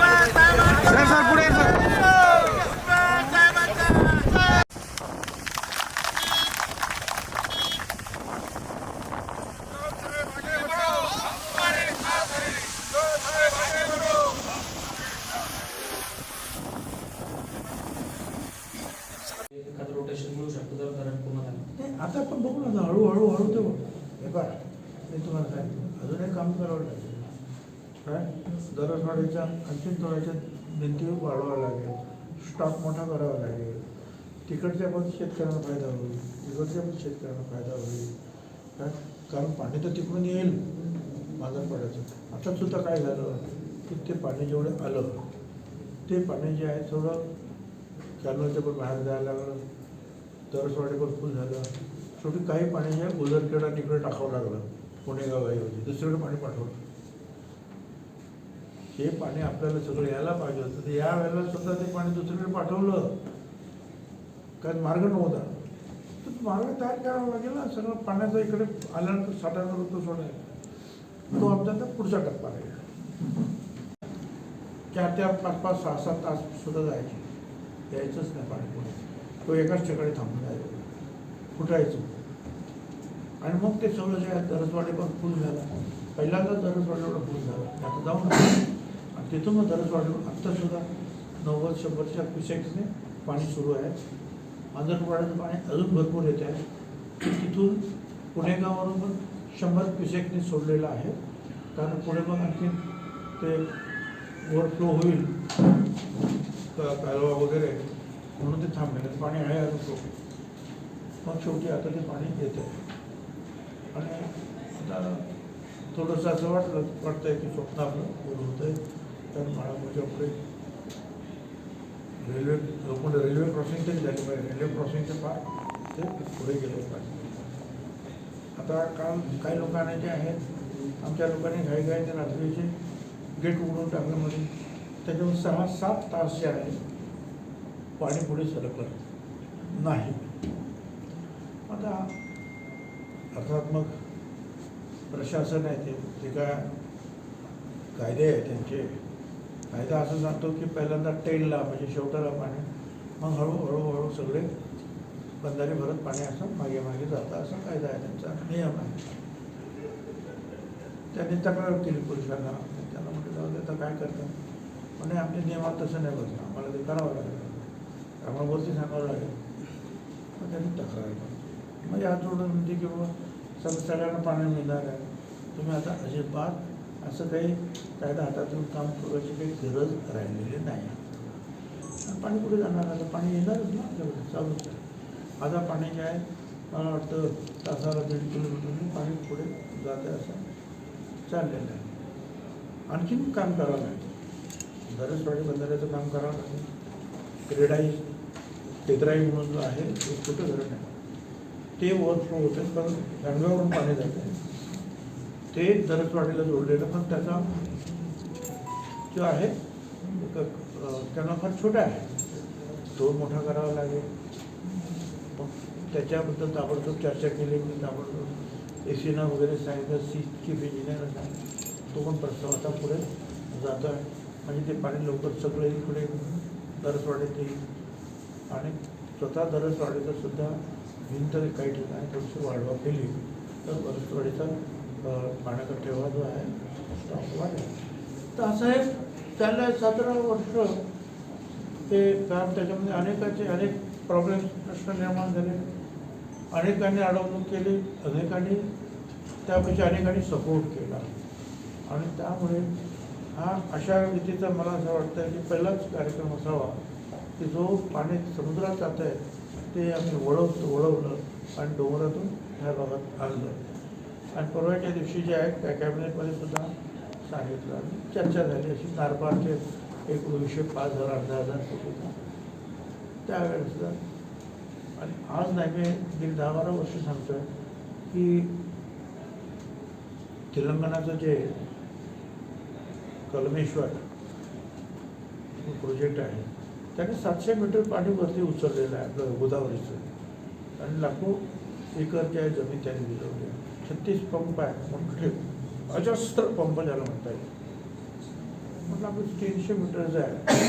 Sir sir पुढे sir rotation आता पण बघू ना हळूहळू हळू ते बघ. हे बघ मी तुम्हाला काय अजून एक काम करावं लागेल. काय दरसवाडीच्या आणखीन थोड्याच्या भिंती वाढवावं लागेल. स्टॉक मोठा करावा लागेल. तिकडच्या पण शेतकऱ्यांना फायदा होईल. तिकडच्या पण शेतकऱ्यांना फायदा होईल. काय कारण पाणी तर तिकडून येईल. बाजारपाड्याचं आता सुद्धा काय झालं? की ते पाणी जेवढं आलं ते पाणी जे आहे थोडं कॅनलच्या पण बाहेर जायला लागलं. दरसवाडी पण फुल झालं. शेवटी काही पाणी जे आहे उदरखेडा तिकडे टाकावं लागलं. पुणे गावाऐवजी दुसरीकडे पाणी पाठवलं. हे पाणी आपल्याला सगळं यायला पाहिजे होतं. तर या वेळेला सुद्धा ते पाणी दुसरीकडे पाठवलं. कारण मार्ग नव्हता. तर मार्ग तयार करावा लागेल ना. सगळं पाण्याचा इकडे आल्यानंतर साठा करून तो सोडायला तो आमचा तर पुढचा टप्पा आहे. चार चार पाच पाच सहा सात तास सुद्धा जायचे. यायचंच नाही पाणी पुढे. तो एकाच ठिकाणी थांबून जायचं फुटायचं आणि मग ते सगळं जे आहे दरसवाडी पण फुल झाला. पहिल्यांदा दरसवाडीवर फुल झाला. आता जाऊन तिथून मग दरसवाडीवर आत्तासुद्धा नव्वद शंभरच्या पिशेक्सने पाणी सुरू आहे. आंध्रप्रदेशचं पाणी अजून भरपूर येत आहे. तिथून पुणेगावावरून पण शंभर क्युसेकने सोडलेलं आहे. कारण पुढे मग आणखी ते ओव्हरफ्लो होईल कालवा वगैरे म्हणून ते थांबलेलं पाणी आहे अजून खूप. मग शेवटी आता ते पाणी येतं आणि आता थोडंसं असं वाटलं वाटतंय की स्वप्न आपलं पूर्ण होतं आहे तर महाराष्ट्राच्या पुढे म्हणजे रेल्वे लोखंड रेल्वे क्रॉसिंग झाले पाहिजे. रेल्वे क्रॉसिंगचे पार ते पुढे गेले पाहिजे. आता काल काही लोकांना जे आहेत आमच्या लोकांनी घाई घाई ते रात्रीचे गेट उघडून टाकलं म्हणजे त्याच्यावर सहा सात तास जे आहे पाणी पुढे सरकलं नाही. आता अर्थात मग प्रशासन आहे ते जे काय कायदे आहे त्यांचे कायदा असं सांगतो की पहिल्यांदा टेलला म्हणजे शेवटाला पाणी. मग हळूहळू हळू सगळे बंधारे भरत पाणी असं मागे मागे जातं. असा कायदा आहे त्यांचा. नियम आहे. त्यांनी तक्रार केली पुरुषांना. त्यांना म्हटलं जाऊ दे काय करतात म्हणे आमच्या नियमात तसं नाही बसलं आम्हाला ते करावं लागेल. आम्हाला वरती सांगावं लागेल. मग त्यांनी तक्रार केली. मग या जोडून म्हणते की बाबा सगळं सगळ्यांना पाणी मिळणार आहे. तुम्ही आता अजिबात असं काही कायदा हातातून काम करायची काही गरज राहिलेली नाही. पाणी कुठे जाणार? आता पाणी येणारच ना आपल्याकडे. चालूच आहे आता पाणी जे आहे मला वाटतं तासाला दीड किलोमीटरने पाणी पुढे जाते असं चाललेलं आहे. आणखीन काम करावं लागेल. दरसवाडी बंधाऱ्याचं काम करावं लागेल. क्रेडाई तेद्राई म्हणून जो आहे ते कुठं धरण आहे? ते ओव्हरफ्लो होते पण गंगावरून पाणी जाते ते दरसवाडीला जोडलेलं पण त्याचा जो आहे त्यांना फार छोटा आहे. तो मोठा करावा लागेल. मग त्याच्याबद्दल ताबडतोब चर्चा केली मी ताबडतोब ए सीना वगैरे सांगितलं सी चीफ इंजिनियर तो पण प्रस्ताव आता पुढे जातो आहे. म्हणजे ते पाणी लवकर सगळं इकडे दरसवाडीत येईल आणि स्वतः दरसवाडीचं सुद्धा भिंत काही ठिकाणी थोडीशी वाढवा केली तर दरसवाडीचा पाण्याचा ठेवा जो आहे तो तर असं एक चाललं सतरा वर्ष ते कारण त्याच्यामध्ये अनेकाचे अनेक प्रॉब्लेम प्रश्न निर्माण झाले. अनेकांनी अडवणूक केली अनेकांनी त्यापेक्षा अनेकांनी सपोर्ट केला. आणि त्यामुळे हा अशा रीतीचा मला असं वाटतं की पहिलाच कार्यक्रम असावा की जो पाणी समुद्रात जात आहे ते आम्ही वळवतो वळवलं आणि डोंगरातून ह्या भागात आणलं. आणि परवाच्या दिवशी जे आहे त्या कॅबिनेटमध्ये सुद्धा सांगितलं. आणि चर्चा झाली अशी. नारपारचे एक दोनशे पाच हजार अर्धा हजार कोटीचा त्यावेळेस आणि आज नाही मी दीड दहा बारा वर्ष सांगतो आहे की तेलंगणाचं जे कलमेश्वर प्रोजेक्ट आहे त्याने सातशे मीटर पाणी वरती उचललेलं आहे आपलं गोदावरीचं. आणि लाखो एकर जे आहे जमीन त्यांनी दिलवली आहे. छत्तीस पंप आहे मोठे अजस्त्र पंप ज्याला म्हणता येईल. म्हटलं आपलं तीनशे मीटरचं आहे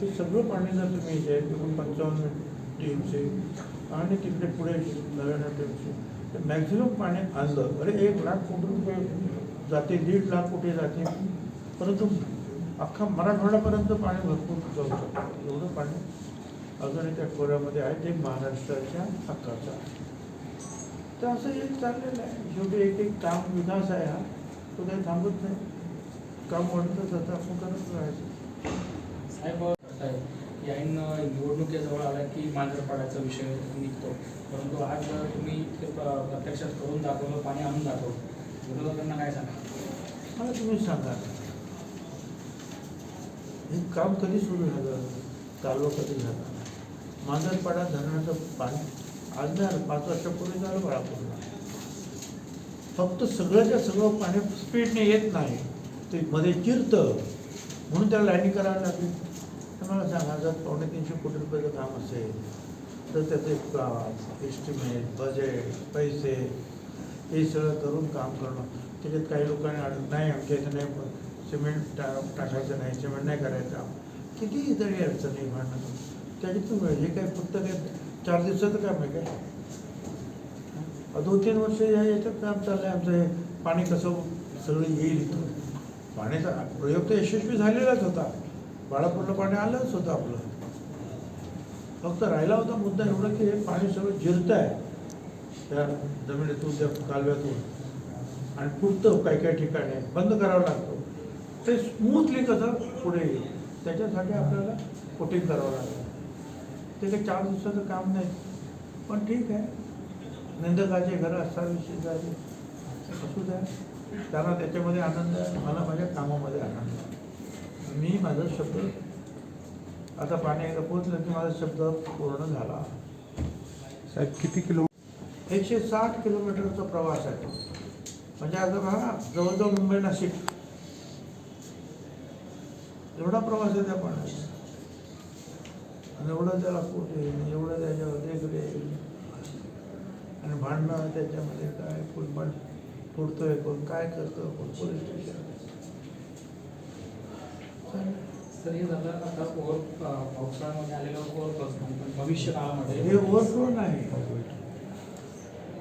ते सगळं पाणी जर तुम्ही जे पंचावन्न टीमचे आणि तिकडे पुढे नव्याण्णव टीमचे तर मॅक्झिमम पाणी आणलं. अरे एक लाख कोटी रुपये जाते दीड लाख कोटी जाते. परंतु अख्खा मराठवाड्यापर्यंत पाणी भरपूर जाऊ शकतं. एवढं पाणी अजूनही त्या खोऱ्यामध्ये आहे ते महाराष्ट्राच्या हक्काचं आहे. तर असं हे चाललेलं आहे. शेवटी एक एक काम विकास आहे हा. तो काही थांबत नाही. काम वाढतच जातं आपण करत राहायचं. साहेब करताय याईन निवडणुकीजवळ आला की मांजरपाड्याचा विषय निघतो. परंतु आज तुम्ही ते प्र- प्रत्यक्षात करून दाखवलं पाणी आणून दाखवलं विरोधकांना काय सांगा? मला तुम्ही सांगा. हे काम कधी सुरू झालं? कालवा कधी झाला? मांजरपाडा धरणाचं पाणी आज नाही आलं, पाच वर्षापूर्वी झालं बाळापूरला फक्त सगळंच्या सगळं पाणी स्पीडने येत नाही. ते मध्ये चिरतं. म्हणून त्याला लाईनी करावी लागली. तर मला सांगा जर पावणे तीनशे कोटी रुपयाचं काम असेल. तर त्याचे एस्टिमेट बजेट पैसे हे सगळं करून काम करणं. त्याच्यात काही लोकांनी अडत नाही आमच्या इथं नाही सिमेंट टा टाकायचं नाही सिमेंट नाही करायचं. किती तरी अडचणी म्हणणं त्याच्यातून हे काही फक्त काही चार दिवसाचं काम आहे काय? दोन तीन वर्ष या याच्यात काम चाललं आहे आमचं हे. पाणी कसं सगळं येईल इथं पाण्याचा प्रयोग तर यशस्वी झालेलाच होता. बाळापूरला पाणी आलंच होतं आपलं. फक्त राहिला होता मुद्दा एवढा की हे पाणी सगळं जिरतं आहे त्या जमिनीतून त्या कालव्यातून. आणि फुटतं काही काही ठिकाणी. बंद करावं लागतं. ते स्मूथली कसं पुढे येईल? त्याच्यासाठी आपल्याला कोटिंग करावं लागतं. ते काही चार दिवसाचं काम नाही. पण ठीक आहे. निंदकाचे घरं असावी शेजारी असू द्या. त्यांना त्याच्यामध्ये आनंद आहे. मला माझ्या कामामध्ये आनंद आहे. मी माझा शब्द आता पाणी एकदा पोचलं की माझा शब्द पूर्ण झाला. साहेब किती किलो एकशे साठ किलोमीटरचा प्रवास आहे. तो. म्हणजे आता बघा जवळजवळ मुंबई नाशिक. एवढा प्रवास आहे त्या पाण्याचा. आणि एवढं त्याला पोट येईल एवढं त्याच्यावर देखरेख येईल आणि भांडणं त्याच्यामध्ये काय कोण पण फुटतोय कोण काय करतं कोण पोलीस स्टेशन तर हे झालं आता ओव्हर पावसाळ्यामध्ये आलेलं ओव्हरफ्लो पण भविष्य काळामध्ये. हे ओव्हरफ्लो नाही.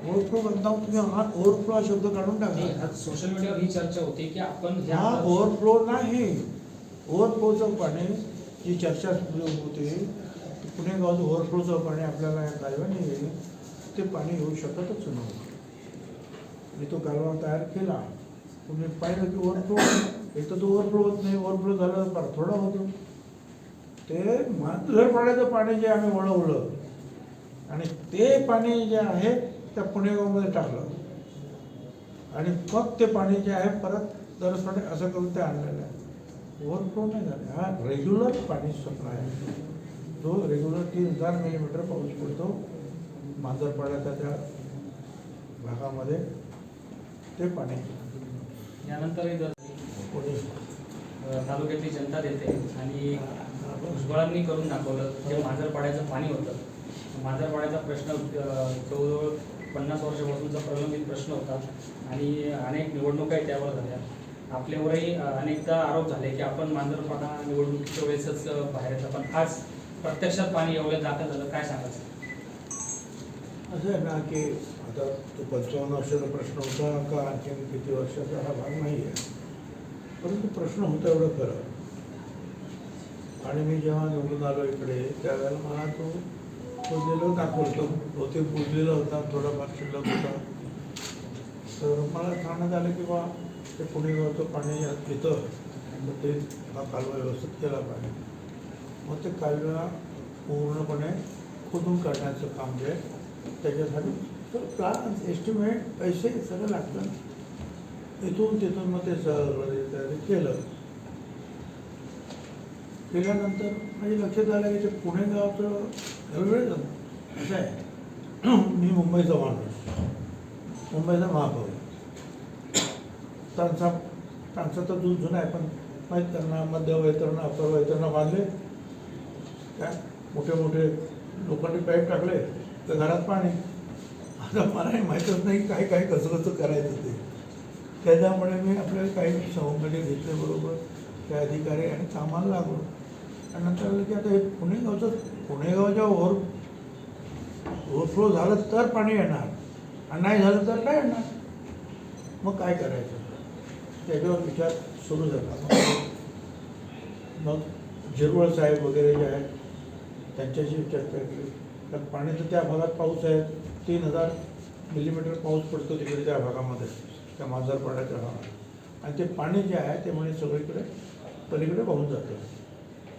ओव्हरफ्लो म्हणता तुम्ही हा ओव्हरफ्लो हा शब्द काढून नाही, टाका आज सोशल मीडियावर ही चर्चा होती की आपण ह्या हा ओव्हरफ्लो नाही. ओव्हरफ्लोचं पाणी जी चर्चा होते. की पुणे गावचं ओव्हरफ्लोचं पाणी आपल्याला या कालव्याने येईल ते पाणी येऊ शकतच नव्हतं. मी तो कालवा तयार केला. मी पाहिलं की ओव्हरफ्लो एक तर तो ओव्हरफ्लो होत नाही. ओव्हरफ्लो झालं तर थोडा होतो. ते मांजरपाड्याचं पाणी जे आम्ही वळवलं आणि ते पाणी जे आहे त्या पुणेगावमध्ये टाकलं. आणि मग ते पाणी जे आहे परत दरसपणे असं करून ते आणलेलं आहे. ओव्हरफ्लो नाही झालं. हा रेग्युलर पाणी सप्लाय आहे. जो रेग्युलर तीन हजार मिलीमीटर पाऊस पडतो मांजरपाड्याच्या त्या भागामध्ये ते पाणी यानंतरही जर तालुक्यातली जनता देते आणि भुजबळांनी करून दाखवलं जे मांजरपाड्याचं पाणी होतं. मांजरपाड्याचा प्रश्न अ, जवळजवळ पन्नास वर्षापासूनचा प्रलंबित प्रश्न होता आणि अनेक निवडणुकाही त्यावर झाल्या. आपल्यावरही अनेकदा आरोप झाले की आपण मांजरपाडा निवडणुकीच्या वेळेसच बाहेर येतो पण आज प्रत्यक्षात पाणी एवढं दाखल झालं काय सांगायचं? असं आहे ना की आता तो पंचावन्न वर्षाचा प्रश्न होता का आणखी किती वर्षाचा हा भाग नाही आहे. परंतु प्रश्न होता एवढं खरं. आणि मी जेव्हा निवडून आलो इकडे त्यावेळेला मला तो पुजलेलं दाखवतो. ते पुजलेला होता थोडाफार शिल्लक होता. तर मला सांगण्यात आलं की बा ते पुणे गावचं पाणी येतं मग ते हा कालवा व्यवस्थित केला पाहिजे मग ते कालवा पूर्णपणे खोदून काढण्याचं काम जे आहे त्याच्यासाठी तर प्लान एस्टिमेट पैसे सगळं लागतं. इथून तिथून मग ते सगळं केलं. केल्यानंतर म्हणजे लक्षात आलं की ते पुणे गावचं वेळ असं आहे. मी मुंबईचा माणूस. मुंबईचा महापौर. त्यांचा त्यांचा तर दूध जुना आहे पण माहीत त्यांना मध्य वैतरणा अपर वैतरणा बांधले काय? मोठे मोठे लोखंडी पाईप टाकले तर घरात पाणी. आता मलाही माहीतच नाही काय काय कसं करायचं ते. त्याच्यामुळे मी आपल्याला काही सवंगडी घेतले बरोबर. त्या अधिकारी आणि कामाला लागलो. आणि नंतर की आता हे पुणेगावचं पुणेगावच्या ओव्हर ओव्हरफ्लो झालं तर पाणी येणार. आणि नाही झालं तर नाही येणार. मग काय करायचं? त्याच्यावर विचार सुरू झाला. मग- मग झिरवळ साहेब वगैरे जे आहेत त्यांच्याशी चर्चा केली कारण पाणी तर त्या भागात पाऊस आहे. तीन हजार मिलीमीटर पाऊस पडतो तिकडे त्या भागामध्ये त्या मांजर पाण्याच्या भागात आणि ते पाणी जे आहे ते म्हणजे सगळीकडे पलीकडे वाहून जातं.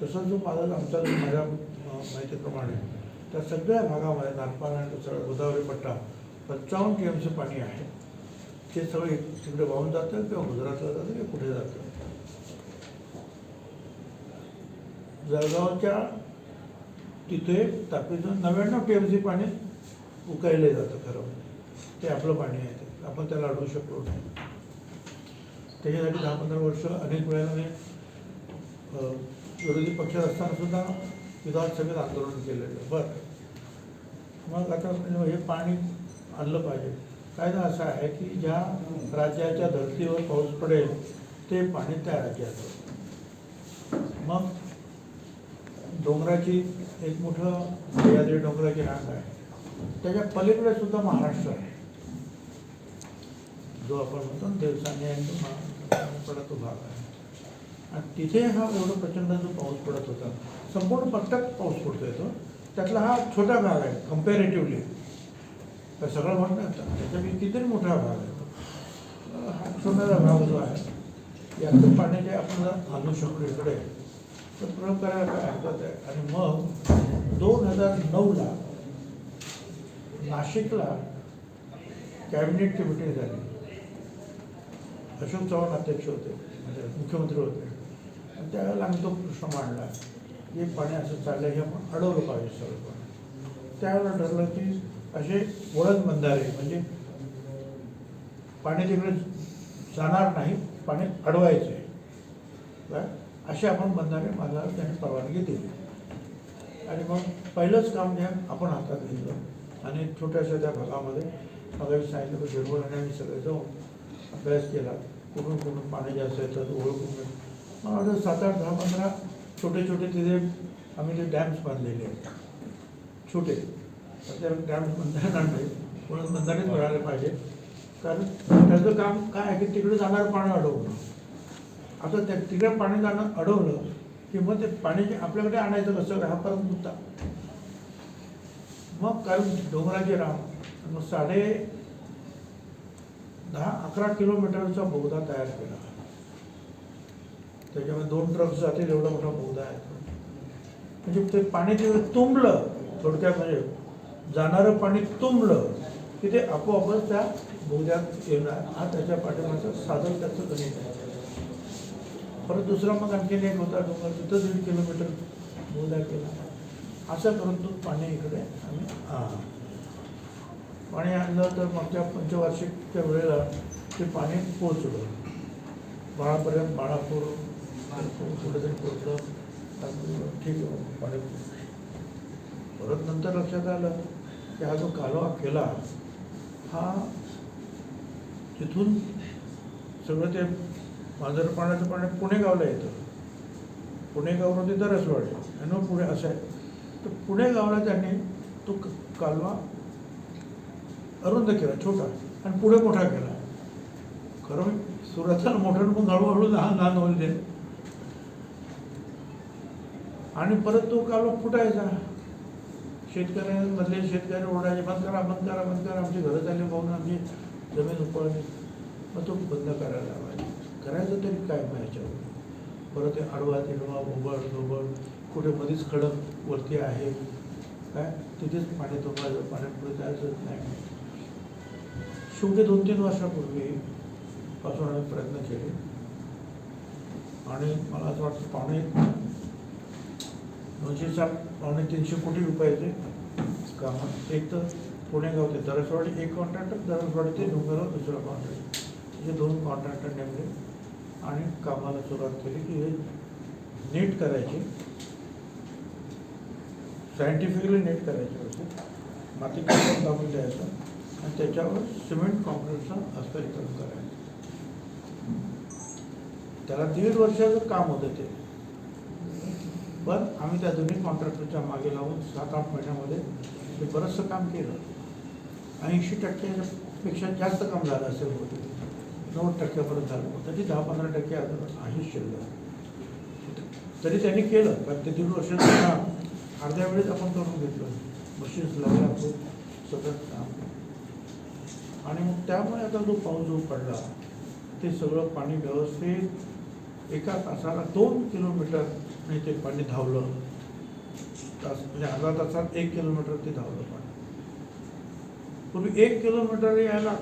तसं जो माझा आमचा माझ्या माहितीप्रमाणे त्या सगळ्या भागामध्ये नागपार आणि सगळं गोदावरी पट्टा पंचावन्न टी एमचं पाणी आहे. ते सगळे तिकडे वाहून जातं किंवा गुजरातला जातं किंवा कुठे जातं. जळगावच्या तिथे तापीतून नव्याण्णव टी एम सी पाणी उकायले जातं खरं. म्हणजे. ते आपलं पाणी आहे ते. आपण त्याला अडवू शकलो नाही. त्याच्यासाठी दहा पंधरा वर्ष अनेक वेळेला मी विरोधी पक्षात असताना सुद्धा विधानसभेत आंदोलन केलेलं. बरं. मग आता म्हणजे हे पाणी आणलं पाहिजे. कायदा असा आहे की ज्या राज्याच्या धर्तीवर पाऊस पडेल ते पाणी त्या राज्यात मग डोंगराची एक मोठं सह्याद्री डोंगराची रांग आहे. त्याच्या पलीकडे सुद्धा महाराष्ट्र आहे. जो आपण म्हणतो देवसाने आणि तो भाग आहे. आणि तिथे हा एवढा प्रचंड जो पाऊस पडत होता संपूर्ण पट्ट्यात पाऊस पडतो येतो त्यातला हा छोटा भाग आहे कम्पॅरेटिव्हली सगळं म्हणतात त्याच्यापैकी कितीतरी मोठा भाग आहे हा छोटा भाग जो आहे यातून पाणी जे आपण आणू शकतो इकडे तर प्रयोग करायला काय हरकत आहे आणि मग दोन हजार नऊला नाशिकला कॅबिनेटची मिटिंग झाली. अशोक चव्हाण अध्यक्ष होते म्हणजे मुख्यमंत्री होते. आणि त्यावेळेला आम्ही तो प्रश्न मांडला हे पाणी असं चाललं हे आपण अडवलं पाहिजे सर्व पाणी त्यावेळेला ठरलं की असे वळण बंधारे म्हणजे पाणी तिकडे जाणार नाही पाणी अडवायचे. अशी असे आपण बंधारे माझा त्यांनी परवानगी दिली. आणि मग पहिलंच काम जे आपण हातात घेतलं. आणि छोट्याशा त्या भागामध्ये मगाशी सांगितलं की हिरवळ आणि आम्ही सगळे जाऊन अभ्यास केला. कुठून कुठून पाणी जास्त येतात ओळखून मग मला सात आठ दहा पंधरा छोटे छोटे तिथे आम्ही ते डॅम्स बांधलेले आहेत. छोटे. तर त्या डॅम्स बांधता नाही. म्हणून बंधारेच मिळाले पाहिजे. कारण त्याचं काम काय आहे की तिकडे जाणारं पाणी अडवणं आता त्या तिकडे पाणी जाणं अडवलं की मग ते पाणी जे आपल्याकडे आणायचं कसं हा परत मुद्दा मग कारण डोंगराचे राम मग साडे दहा अकरा किलोमीटरचा बोगदा तयार केला. त्याच्यामध्ये दोन ट्रक जातील एवढा मोठा बोगदा आहे. म्हणजे ते पाणी तिथे तुंबलं थोडक्यात म्हणजे जाणारं पाणी तुंबलं की ते आपोआपच त्या बोगद्यात येणार. हा त्याच्या पाठीमागचं साधन त्याचं गणित आहे. परत दुसरा मग आणखीन एक होता डोंगर तिथं दीड किलोमीटर बोगदा केला असं करून तो पाणी इकडे आम्ही पाणी आणलं तर मागच्या पंचवार्षिकच्या वेळेला ते पाणी पोचलं बाळापर्यंत बाळापूर कुठेतरी पोचलं ठीक आहे पाणी परत नंतर लक्षात आलं की हा जो कालवा केला हा तिथून सगळं ते मांजर पाण्याचं पाणी पुणे गावला येतं. पुणे गावमध्ये दरसवाडी. आणि मग पुणे असं आहे. तर पुणे गावला त्यांनी तो कालवा अरुंद केला छोटा आणि पुढे मोठा केला. खरं म्हणजे सुरुवातीला मोठं मग हळूहळू लहान लहान होऊन दे आणि परत तो कालवा फुटायचा. शेतकऱ्यांमधले शेतकरी ओरडायचे बंद करा बंद करा बंद करा आमची घरं झाली पाहून आमची जमीन उकळली. मग तो बंद करायला करायचं तरी काय मग ह्याच्यावर परत ते आडवा तिडवा ओबड दोबड कुठे मध्येच खडक वरती आहे. काय? तिथेच पाणी तोंबायचं पाणी पुढे जायचंच नाही. शेवटी दोन तीन वर्षापूर्वी पासून आम्ही प्रयत्न केले. आणि मला असं वाटतं पावणे दोनशे सात पावणे तीनशे कोटी रुपयाचे काम. एक तर पुणे गाव ते दरसवाडी एक कॉन्ट्रॅक्टर दरसवाडी ते डोंगरगाव दुसरा कॉन्ट्रॅक्टर हे दोन कॉन्ट्रॅक्टर नेमले. आणि कामाला सुरुवात केली की हे नीट करायचे. सायंटिफिकली नीट करायचे होते माती कापून दाबून द्यायचं आणि त्याच्यावर सिमेंट कॉन्क्रीटचं हस्तांतरण करायचं. त्याला दीड वर्षाचं काम होतं ते. पण आम्ही त्या दोन्ही कॉन्ट्रॅक्टरच्या मागे लावून सात आठ महिन्यामध्ये ते बरंचसं काम केलं. ऐंशी टक्क्यापेक्षा जास्त काम झालं असेल बहुतेक. नव्वद टक्क्यापर्यंत झालं. तरी दहा पंधरा टक्के अजून आहे शिल्लक. तरी त्यांनी केलं कारण ते दीड वर्ष अर्ध्या वेळेस आपण करून घेतलं. मशीन्स लावल्या आपण सतत काम आणि मग त्यामुळे आता जो पाऊस जो पडला ते सगळं पाणी व्यवस्थित एका तासाला दोन किलोमीटर ते पाणी धावलं. तास म्हणजे अर्धा तासात एक किलोमीटर ते धावलं पाणी. पूर्वी एक किलोमीटर यायला